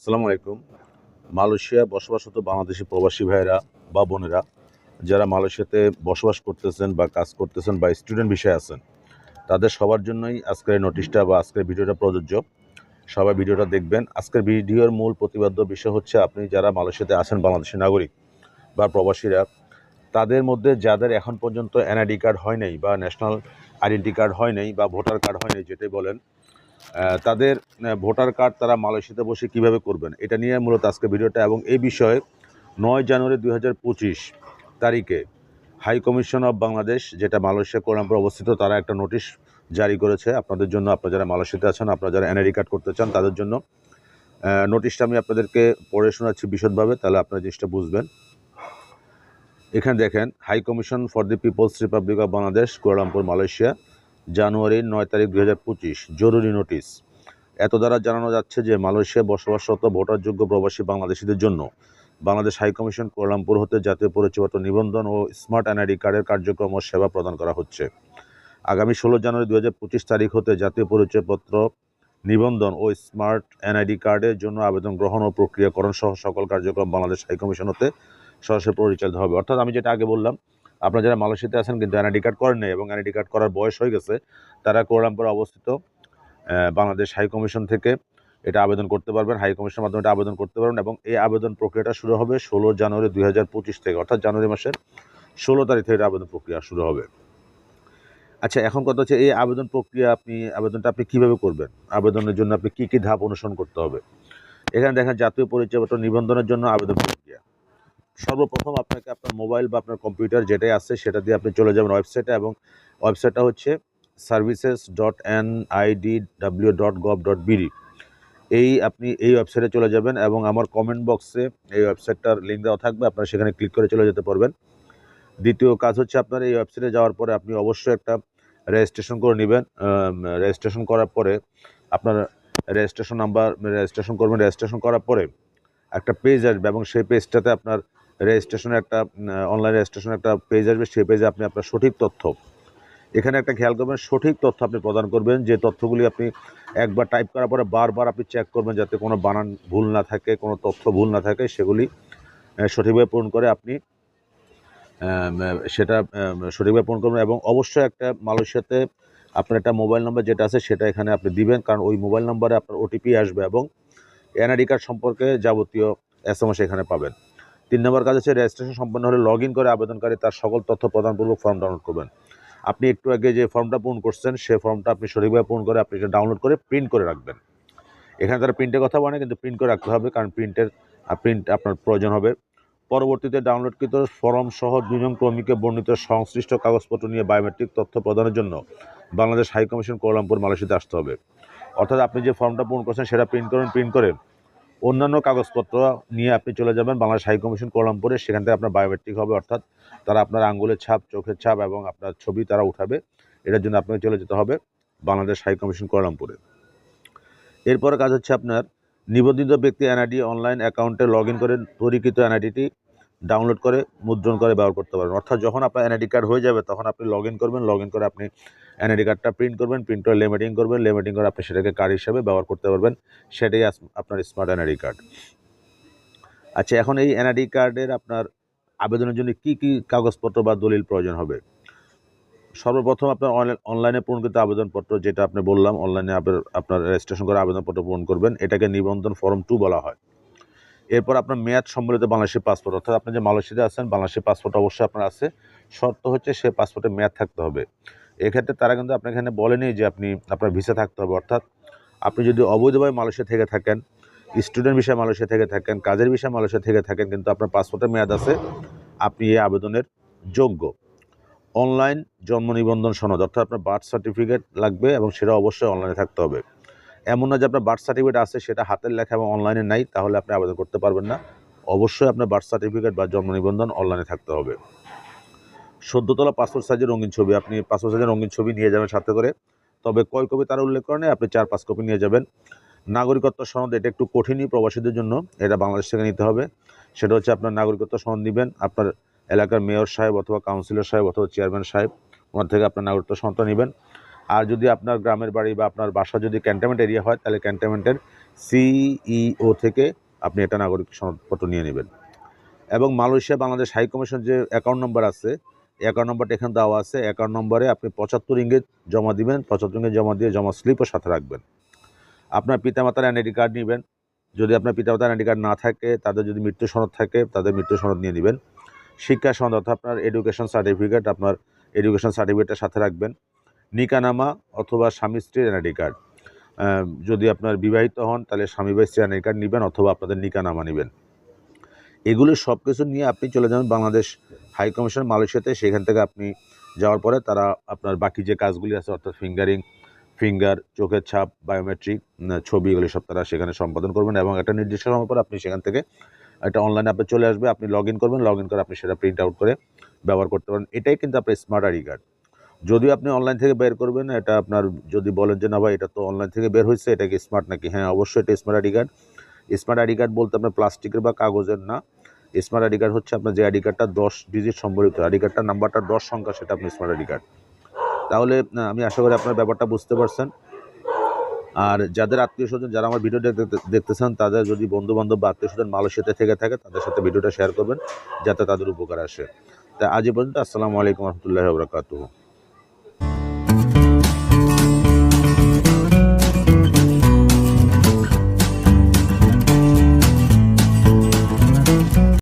আসসালামু আলাইকুম। মালয়েশিয়া বসবাসরত বাংলাদেশি প্রবাসী ভাইয়েরা বা বোনেরা, যারা মালয়েশিয়াতে বসবাস করতেছেন বা কাজ করতেছেন বা স্টুডেন্ট বিষয়ে আছেন, তাদের সবার জন্যই আজকের নোটিশটা বা আজকের ভিডিওটা প্রযোজ্য। সবাই ভিডিওটা দেখবেন। আজকের ভিডিওর মূল প্রতিবাদ্য বিষয় হচ্ছে, আপনি যারা মালয়েশিয়াতে আছেন, বাংলাদেশি নাগরিক বা প্রবাসীরা, তাদের মধ্যে যাদের এখন পর্যন্ত এনআইডি কার্ড হয় নাই বা ন্যাশনাল আইডেন্টি কার্ড হয় নাই বা ভোটার কার্ড হয় নাই, যেটাই বলেন তাদের ভোটার কার্ড তারা মালয়েশিয়াতে বসে কীভাবে করবেন? এটা নিয়ে মূলত আজকে ভিডিওটা এবং এই বিষয়ে নয় জানুয়ারি দু হাজার পঁচিশ তারিখে হাই কমিশন অফ বাংলাদেশ, যেটা মালয়েশিয়া কোলামপুর অবস্থিত, তারা একটা নোটিশ জারি করেছে। আপনাদের জন্য আপনারা যারা মালয়েশিয়াতে আছেন, আপনারা যারা এনআইডি কার্ড করতে চান, তাদের জন্য নোটিশটা আমি আপনাদেরকে পড়ে শোনাচ্ছি বিশদভাবে, তাহলে আপনারা জিনিসটা বুঝবেন। এখানে দেখেন, High Commission for the People's Republic of Bangladesh Kuala Lumpur Malaysia. জানুয়ারির নয় তারিখ দুই হাজার পঁচিশ, জরুরি নোটিশ। এত দ্বারা জানানো যাচ্ছে যে মালয়েশিয়া বসবাসরত ভোটারযোগ্য প্রবাসী বাংলাদেশিদের জন্য বাংলাদেশ হাই কমিশন কুয়ালামপুর হতে জাতীয় পরিচয়পত্র নিবন্ধন ও স্মার্ট এনআইডি কার্ডের কার্যক্রম ও সেবা প্রদান করা হচ্ছে। আগামী ষোলো জানুয়ারি দু হাজার পঁচিশ তারিখ হতে জাতীয় পরিচয়পত্র নিবন্ধন ও স্মার্ট এনআইডি কার্ডের জন্য আবেদন গ্রহণ ও প্রক্রিয়াকরণ সহ সকল কার্যক্রম বাংলাদেশ হাই কমিশন হতে সরাসরি পরিচালিত হবে। অর্থাৎ আমি যেটা আগে বললাম আপনারা যারা মালয়েশিয়াতে আছেন কিন্তু এনআইডি কার্ড করেন এবং এনআইডি কার্ড করার বয়স হয়ে গেছে, তারা কোয়ালামপুরে অবস্থিত বাংলাদেশ হাই কমিশন থেকে এটা আবেদন করতে পারবেন। হাই কমিশনের মাধ্যমে এটা আবেদন করতে পারবেন এবং এই আবেদন প্রক্রিয়াটা শুরু হবে ষোলো জানুয়ারি দুই হাজার পঁচিশ থেকে, অর্থাৎ জানুয়ারি মাসের ষোলো তারিখ থেকে এটা আবেদন প্রক্রিয়া শুরু হবে। আচ্ছা এখন কথা হচ্ছে এই আবেদন প্রক্রিয়া আপনি, আবেদনটা আপনি কীভাবে করবেন? আবেদনের জন্য আপনি কি কি ধাপ অনুসরণ করতে হবে? এখানে দেখেন জাতীয় পরিচয়পত্র নিবন্ধনের জন্য আবেদন সর্বপ্রথম আপনাকে আপনার মোবাইল বা আপনার কম্পিউটার যেটাই আছে, সেটা দিয়ে আপনি চলে যাবেন ওয়েবসাইটে এবং ওয়েবসাইটটা হচ্ছে services dot N ID W dot gov dot BD এই আপনি এই ওয়েবসাইটে চলে যাবেন এবং আমার কমেন্ট বক্সে এই ওয়েবসাইটটার লিঙ্ক দেওয়া থাকবে, আপনারা সেখানে ক্লিক করে চলে যেতে পারবেন। দ্বিতীয় কাজ হচ্ছে আপনার এই ওয়েবসাইটে যাওয়ার পরে আপনি অবশ্যই একটা রেজিস্ট্রেশন করে নেবেন রেজিস্ট্রেশন করার পরে আপনার রেজিস্ট্রেশন নাম্বার রেজিস্ট্রেশন করবেন। রেজিস্ট্রেশন করার পরে একটা পেজ আসবে এবং সেই পেজটাতে আপনার রেজিস্ট্রেশনের একটা অনলাইন রেজিস্ট্রেশন একটা পেজ আসবে, সেই পেজে আপনি আপনার সঠিক তথ্য, এখানে একটা খেয়াল করবেন, সঠিক তথ্য আপনি প্রদান করবেন, যে তথ্যগুলি আপনি একবার টাইপ করার পরে বারবার আপনি চেক করবেন যাতে কোনো বানান ভুল না থাকে, কোনো তথ্য ভুল না থাকে, সেগুলি সঠিকভাবে পূরণ করে আপনি সেটা সঠিকভাবে পূরণ করবেন এবং অবশ্যই একটা মালয়েশিয়াতে আপনার একটা মোবাইল নাম্বার যেটা আছে সেটা এখানে আপনি দিবেন, কারণ ওই মোবাইল নাম্বারে আপনার ওটিপি আসবে এবং এনআইডি কার্ড সম্পর্কে যাবতীয় এস এম এস এখানে পাবেন। তিন নম্বর কাজ হচ্ছে রেজিস্ট্রেশন সম্পন্ন হলে লগ করে আবেদনকারী তার সকল তথ্য প্রদানপূর্বক ফর্ম ডাউনলোড করবেন। আপনি একটু আগে যে ফর্মটা পূরণ করছেন, সে ফর্মটা আপনি সঠিকভাবে পূরণ করে আপনি এটা ডাউনলোড করে প্রিন্ট করে রাখবেন। এখানে তারা প্রিন্টের কথা বলে কিন্তু প্রিন্ট করে রাখতে হবে, কারণ প্রিন্টের প্রিন্ট আপনার প্রয়োজন হবে। পরবর্তীতে ডাউনলোডকৃত ফর্ম সহ দুজন ক্রমিকে বর্ণিত সংশ্লিষ্ট কাগজপত্র নিয়ে বায়োমেট্রিক তথ্য প্রদানের জন্য বাংলাদেশ হাইকমিশন কোয়ালামপুর মালয়েশিয়াতে আসতে হবে। অর্থাৎ আপনি যে ফর্মটা পূরণ করছেন, সেটা প্রিন্ট করেন প্রিন্ট করে অন্যান্য কাগজপত্র নিয়ে আপনি চলে যাবেন বাংলাদেশ হাই কমিশন কোয়ালামপুরে সেখান থেকে আপনার বায়োমেট্রিক হবে, অর্থাৎ তারা আপনার আঙ্গুলের ছাপ, চোখের ছাপ এবং আপনার ছবি তারা উঠাবে। এটার জন্য আপনাকে চলে যেতে হবে বাংলাদেশ হাই কমিশন কোয়ালামপুরে এরপরে কাজ হচ্ছে আপনার, নিবন্ধিত ব্যক্তি এনআইডি অনলাইন অ্যাকাউন্টে লগ ইন করে, তৈরিকৃত এনআইডিটি ডাউনলোড করে, মুদ্রণ করে, ব্যবহার করতে পারবেন অর্থাৎ যখন আপনার এনআইডি কার্ড হয়ে যাবে, তখন আপনি লগ করবেন। লগ করে আপনি এনআইডি কার্ডটা প্রিন্ট করবেন প্রিন্ট করে লেমিটিং করবেন লেমিটিং করে আপনি সেটাকে কার্ড হিসাবে ব্যবহার করতে পারবেন। সেটাই আপনার স্মার্ট এনআইডি কার্ড আচ্ছা এখন এই এনআইডি কার্ডের আপনার আবেদনের জন্য কি কি কাগজপত্র বা দলিল প্রয়োজন হবে? সর্বপ্রথম আপনার অনলাইন- পূরণকৃত আবেদনপত্র যেটা আপনি বললাম, অনলাইনে আপনার রেজিস্ট্রেশন করে আবেদনপত্র পূরণ করবেন। এটাকে নিবন্ধন ফর্ম টু বলা হয়। এরপর আপনার মেয়াদ সম্বলিত বাংলাদেশের পাসপোর্ট অর্থাৎ আপনি যে মালয়েশিয়াতে আছেন বাংলাদেশের পাসপোর্ট অবশ্যই আপনার আছে। শর্ত হচ্ছে সে পাসপোর্টে মেয়াদ থাকতে হবে। এক্ষেত্রে তারা কিন্তু আপনার এখানে বলেনি যে আপনি, আপনার ভিসা থাকতে হবে। অর্থাৎ আপনি যদি অবৈধভাবে মালয়েশিয়া থেকে থাকেন স্টুডেন্ট বিষয়ে মালয়েশিয়া থেকে থাকেন, কাজের বিষয়ে মালয়েশিয়া থেকে থাকেন, কিন্তু আপনার পাসপোর্টের মেয়াদ আছে, আপনি এই আবেদনের যোগ্য। অনলাইন জন্ম নিবন্ধন সনদ, অর্থাৎ আপনার বার্থ সার্টিফিকেট লাগবে এবং সেটা অবশ্যই অনলাইনে থাকতে হবে। এমন না যে আপনার বার্থ সার্টিফিকেট আছে, সেটা হাতের লেখা এবং অনলাইনে নাই, তাহলে আপনি আবেদন করতে পারবেন না। অবশ্যই আপনার বার্থ সার্টিফিকেট বা জন্ম নিবন্ধন অনলাইনে থাকতে হবে। সদ্যতলা পাসপোর্ট সাইজের রঙিন ছবি। আপনি পাসপোর্ট সাইজের রঙিন ছবি নিয়ে যাবেন সাথে করে। তবে কয় কপি তারা উল্লেখ করেন আপনি চার, পাঁচ কপি নিয়ে যাবেন। নাগরিকত্ব সনদ এটা একটু কঠিনই প্রবাসীদের জন্য, এটা বাংলাদেশ থেকে নিতে হবে। সেটা হচ্ছে আপনার নাগরিকত্ব সনদ নেবেন, আপনার এলাকার মেয়র সাহেব অথবা কাউন্সিলর সাহেব অথবা চেয়ারম্যান সাহেব, ওনার থেকে আপনার নাগরিকত্ব সনদটা নেবেন। আর যদি আপনার গ্রামের বাড়ি বা আপনার বাসা যদি ক্যান্টনমেন্ট এরিয়া হয়, তাহলে ক্যান্টনমেন্টের সিইও থেকে আপনি এটা নাগরিক সনদপত্র নিয়ে নেবেন। এবং মালয়েশিয়া বাংলাদেশ হাই কমিশন যে অ্যাকাউন্ট নম্বর আছে অ্যাকাউন্ট নম্বরটা এখানে দেওয়া আছে। অ্যাকাউন্ট নম্বরে আপনি পঁচাত্তর ইঙ্গিত জমা দিবেন, পঁচাত্তর ইঙ্গিত জমা দিয়ে জমা স্লিপও সাথে রাখবেন। আপনার পিতামাতার এনআইডি কার্ড নেবেন। যদি আপনার পিতামাতার এনআইডি কার্ড না থাকে, তাদের যদি মৃত্যু সনদ থাকে, তাদের মৃত্যু সনদ নিয়ে নেবেন। শিক্ষা সনদ অর্থাৎ আপনার এডুকেশন সার্টিফিকেট আপনার এডুকেশন সার্টিফিকেটটা সাথে রাখবেন। নিকানামা অথবা স্বামী স্ত্রীর এনআইডি কার্ড। যদি আপনার বিবাহিত হন, তাহলে স্বামী বা স্ত্রী এনআইডি কার্ড নেবেন অথবা আপনাদের নিকানামা নেবেন। এগুলো সব কিছু নিয়ে আপনি চলে যাবেন বাংলাদেশ হাই কমিশন মালয়েশিয়াতে সেখান থেকে আপনি যাওয়ার পরে তারা আপনার বাকি যে কাজগুলি আছে, অর্থাৎ ফিঙ্গারিং ফিঙ্গার চোখের ছাপ বায়োমেট্রিক ছবি, এগুলি সব তারা সেখানে সম্পাদন করবেন এবং একটা নির্দিষ্ট সময় পর আপনি সেখান থেকে একটা অনলাইনে আপনি চলে আসবে, আপনি লগ করবেন লগ করে আপনি সেটা প্রিন্ট আউট করে ব্যবহার করতে পারেন। এটাই কিন্তু আপনার স্মার্ট আইডি কার্ড। যদিও আপনি অনলাইন থেকে বের করবেন, এটা আপনার যদি বলেন যে, না ভাই, এটা তো অনলাইন থেকে বের হয়েছে, এটা কি স্মার্ট নাকি? হ্যাঁ অবশ্যই এটা smart ID card. Smart ID card বলতে আপনার প্লাস্টিকের বা কাগজের না স্মার্ট আইডি কার্ড হচ্ছে আপনার যে আইডি কার্ডটা দশ ডিজিট সম্বলিত। আইডি কার্ডটার নাম্বারটা দশ সংখ্যা, সেটা আপনি স্মার্ট আইডি কার্ড তাহলে আমি আশা করি আপনার ব্যাপারটা বুঝতে পারছেন। আর যাদের আত্মীয় স্বজন, যারা আমার ভিডিও দেখতে দেখতেছেন তাদের যদি বন্ধু বান্ধব বা আত্মীয় স্বজন মালয়েশিয়াতে থেকে থাকে, তাদের সাথে ভিডিওটা শেয়ার করবেন, যাতে তাদের উপকার আসে। তা আজ পর্যন্ত, আসসালামু আলাইকুম রহমতুল্লাহ বরকাতুহ।